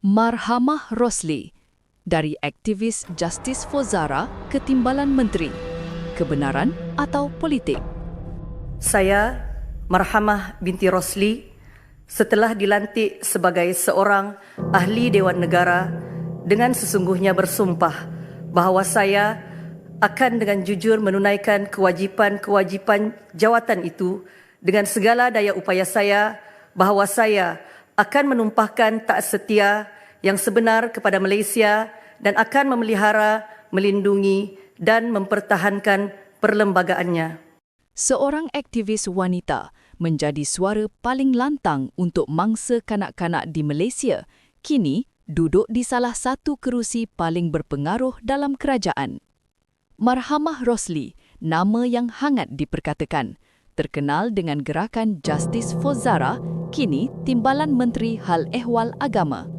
Marhamah Rosli dari aktivis Justice for Zara ke Timbalan Menteri. Kebenaran atau politik? Saya, Marhamah binti Rosli, setelah dilantik sebagai seorang ahli Dewan Negara dengan sesungguhnya bersumpah bahawa saya akan dengan jujur menunaikan kewajipan-kewajipan jawatan itu dengan segala daya upaya saya bahawa saya akan menumpahkan tak setia yang sebenar kepada Malaysia dan akan memelihara, melindungi dan mempertahankan perlembagaannya. Seorang aktivis wanita menjadi suara paling lantang untuk mangsa kanak-kanak di Malaysia, kini duduk di salah satu kerusi paling berpengaruh dalam kerajaan. Marhamah Rosli, nama yang hangat diperkatakan, terkenal dengan gerakan Justice for Zara kini Timbalan Menteri Hal Ehwal Agama.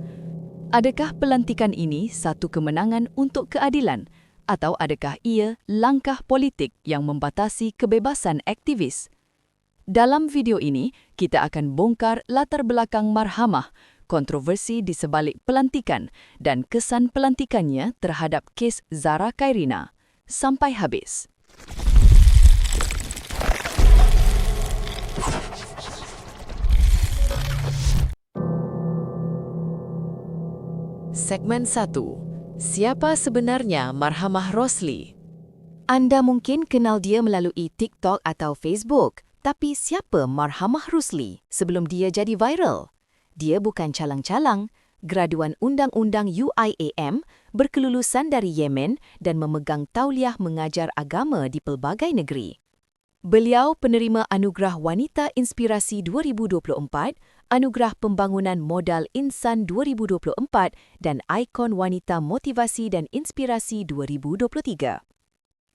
Adakah pelantikan ini satu kemenangan untuk keadilan atau adakah ia langkah politik yang membatasi kebebasan aktivis? Dalam video ini, kita akan bongkar latar belakang marhamah, kontroversi di sebalik pelantikan dan kesan pelantikannya terhadap kes Zara Kairina. Sampai habis. Segmen 1. Siapa sebenarnya Marhamah Rosli? Anda mungkin kenal dia melalui TikTok atau Facebook, tapi siapa Marhamah Rosli sebelum dia jadi viral? Dia bukan calang-calang, graduan Undang-Undang UIAM, berkelulusan dari Yemen dan memegang tauliah mengajar agama di pelbagai negeri. Beliau penerima Anugerah Wanita Inspirasi 2024, Anugerah Pembangunan Modal Insan 2024 dan Ikon Wanita Motivasi dan Inspirasi 2023.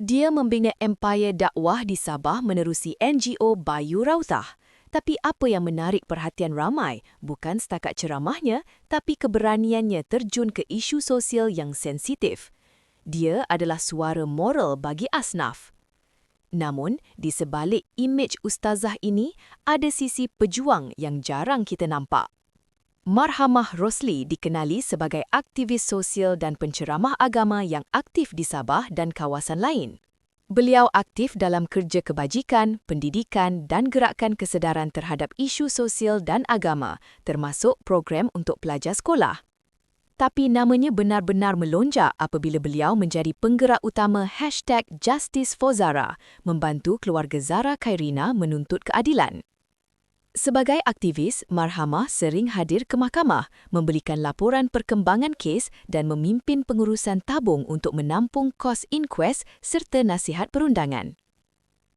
Dia membina empayar dakwah di Sabah menerusi NGO Bayu Rautah. Tapi apa yang menarik perhatian ramai bukan setakat ceramahnya, tapi keberaniannya terjun ke isu sosial yang sensitif. Dia adalah suara moral bagi asnaf. Namun, di sebalik imej ustazah ini, ada sisi pejuang yang jarang kita nampak. Marhamah Rosli dikenali sebagai aktivis sosial dan penceramah agama yang aktif di Sabah dan kawasan lain. Beliau aktif dalam kerja kebajikan, pendidikan dan gerakan kesedaran terhadap isu sosial dan agama, termasuk program untuk pelajar sekolah tapi namanya benar-benar melonjak apabila beliau menjadi penggerak utama hashtag Justice for Zara, membantu keluarga Zara Kairina menuntut keadilan. Sebagai aktivis, Marhamah sering hadir ke mahkamah, memberikan laporan perkembangan kes dan memimpin pengurusan tabung untuk menampung kos inquest serta nasihat perundangan.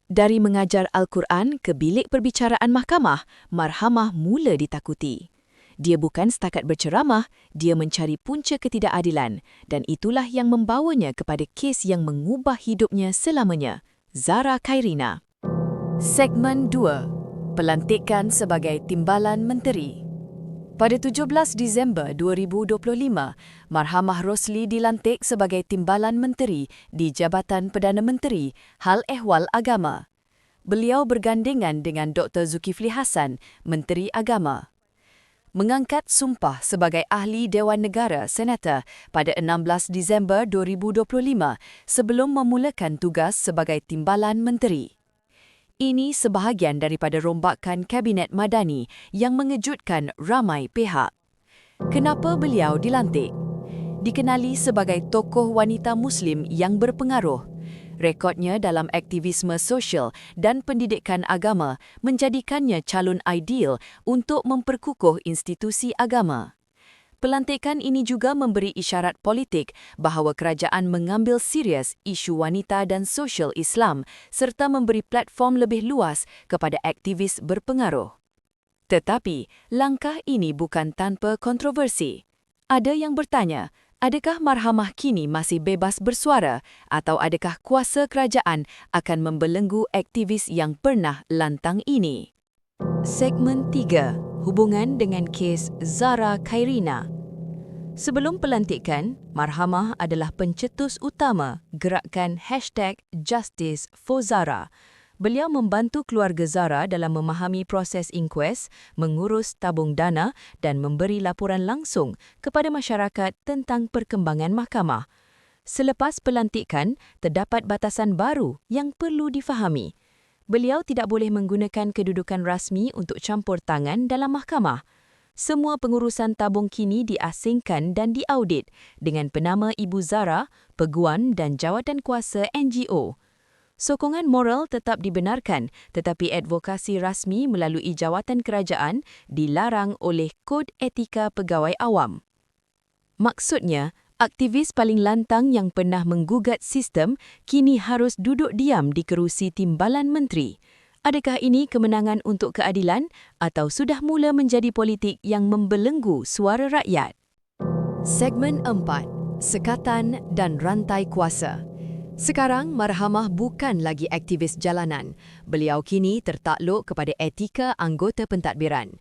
Dari mengajar Al-Quran ke bilik perbicaraan mahkamah, Marhamah mula ditakuti. Dia bukan setakat berceramah, dia mencari punca ketidakadilan dan itulah yang membawanya kepada kes yang mengubah hidupnya selamanya. Zara Kairina. Segmen 2. Pelantikan sebagai Timbalan Menteri. Pada 17 Disember 2025, Marhamah Rosli dilantik sebagai Timbalan Menteri di Jabatan Perdana Menteri Hal Ehwal Agama. Beliau bergandengan dengan Dr. Zulkifli Hassan, Menteri Agama mengangkat sumpah sebagai ahli Dewan Negara Senator pada 16 Disember 2025 sebelum memulakan tugas sebagai timbalan menteri. Ini sebahagian daripada rombakan Kabinet Madani yang mengejutkan ramai pihak. Kenapa beliau dilantik? Dikenali sebagai tokoh wanita Muslim yang berpengaruh, Rekodnya dalam aktivisme sosial dan pendidikan agama menjadikannya calon ideal untuk memperkukuh institusi agama. Pelantikan ini juga memberi isyarat politik bahawa kerajaan mengambil serius isu wanita dan sosial Islam serta memberi platform lebih luas kepada aktivis berpengaruh. Tetapi, langkah ini bukan tanpa kontroversi. Ada yang bertanya, Adakah marhamah kini masih bebas bersuara atau adakah kuasa kerajaan akan membelenggu aktivis yang pernah lantang ini? Segmen 3. Hubungan dengan kes Zara Kairina. Sebelum pelantikan, Marhamah adalah pencetus utama gerakan hashtag Justice for Zara. Beliau membantu keluarga Zara dalam memahami proses inkuest, mengurus tabung dana dan memberi laporan langsung kepada masyarakat tentang perkembangan mahkamah. Selepas pelantikan, terdapat batasan baru yang perlu difahami. Beliau tidak boleh menggunakan kedudukan rasmi untuk campur tangan dalam mahkamah. Semua pengurusan tabung kini diasingkan dan diaudit dengan penama Ibu Zara, peguam dan jawatan kuasa NGO. Sokongan moral tetap dibenarkan tetapi advokasi rasmi melalui jawatan kerajaan dilarang oleh Kod Etika Pegawai Awam. Maksudnya, aktivis paling lantang yang pernah menggugat sistem kini harus duduk diam di kerusi timbalan menteri. Adakah ini kemenangan untuk keadilan atau sudah mula menjadi politik yang membelenggu suara rakyat? Segmen 4. Sekatan dan Rantai Kuasa sekarang, Marhamah bukan lagi aktivis jalanan. Beliau kini tertakluk kepada etika anggota pentadbiran.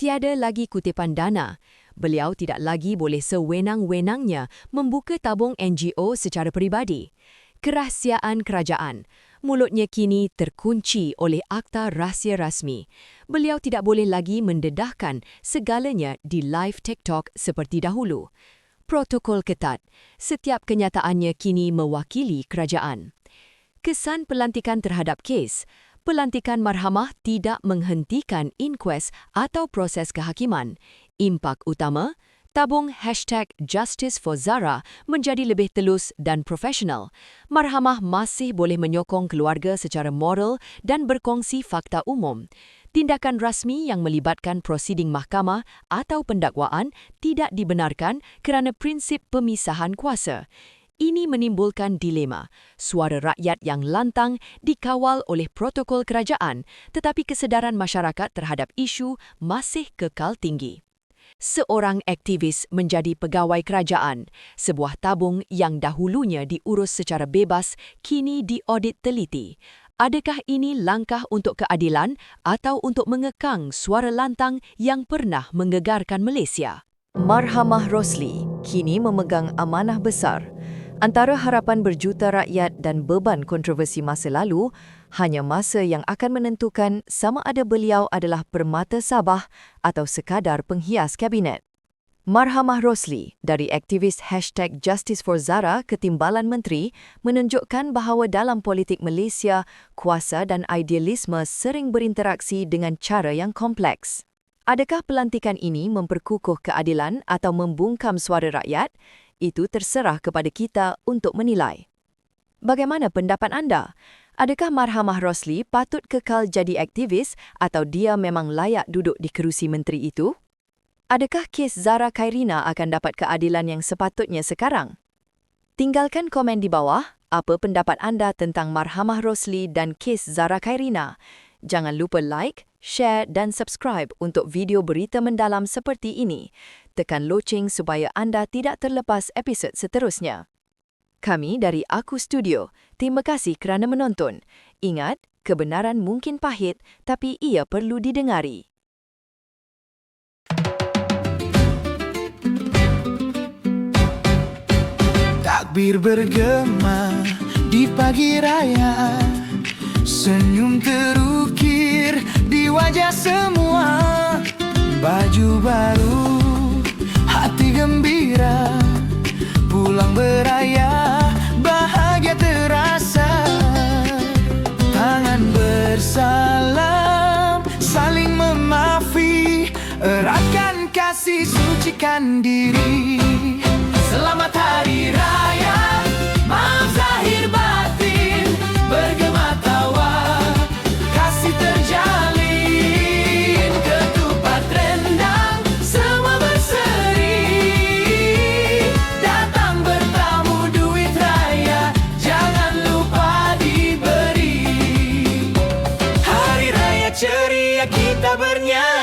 Tiada lagi kutipan dana. Beliau tidak lagi boleh sewenang-wenangnya membuka tabung NGO secara peribadi. Kerahsiaan kerajaan. Mulutnya kini terkunci oleh akta rahsia rasmi. Beliau tidak boleh lagi mendedahkan segalanya di live TikTok seperti dahulu protokol ketat. Setiap kenyataannya kini mewakili kerajaan. Kesan pelantikan terhadap kes, pelantikan marhamah tidak menghentikan inquest atau proses kehakiman. Impak utama, tabung hashtag Justice for Zara menjadi lebih telus dan profesional. Marhamah masih boleh menyokong keluarga secara moral dan berkongsi fakta umum tindakan rasmi yang melibatkan prosiding mahkamah atau pendakwaan tidak dibenarkan kerana prinsip pemisahan kuasa. Ini menimbulkan dilema. Suara rakyat yang lantang dikawal oleh protokol kerajaan tetapi kesedaran masyarakat terhadap isu masih kekal tinggi. Seorang aktivis menjadi pegawai kerajaan, sebuah tabung yang dahulunya diurus secara bebas kini diaudit teliti. Adakah ini langkah untuk keadilan atau untuk mengekang suara lantang yang pernah menggegarkan Malaysia? Marhamah Rosli kini memegang amanah besar. Antara harapan berjuta rakyat dan beban kontroversi masa lalu, hanya masa yang akan menentukan sama ada beliau adalah permata Sabah atau sekadar penghias kabinet. Marhamah Rosli dari aktivis hashtag Justice for Zara Ketimbalan Menteri menunjukkan bahawa dalam politik Malaysia, kuasa dan idealisme sering berinteraksi dengan cara yang kompleks. Adakah pelantikan ini memperkukuh keadilan atau membungkam suara rakyat? Itu terserah kepada kita untuk menilai. Bagaimana pendapat anda? Adakah Marhamah Rosli patut kekal jadi aktivis atau dia memang layak duduk di kerusi menteri itu? Adakah kes Zara Khairina akan dapat keadilan yang sepatutnya sekarang? Tinggalkan komen di bawah apa pendapat anda tentang Marhamah Rosli dan kes Zara Khairina. Jangan lupa like, share dan subscribe untuk video berita mendalam seperti ini. Tekan loceng supaya anda tidak terlepas episod seterusnya. Kami dari Aku Studio, terima kasih kerana menonton. Ingat, kebenaran mungkin pahit tapi ia perlu didengari. Takbir bergema di pagi raya. Senyum terukir di wajah semua. Baju baru, hati gembira. Pulang beraya, bahagia terasa. Tangan bersalam, saling memaafkan Eratkan kasih, sucikan diri kita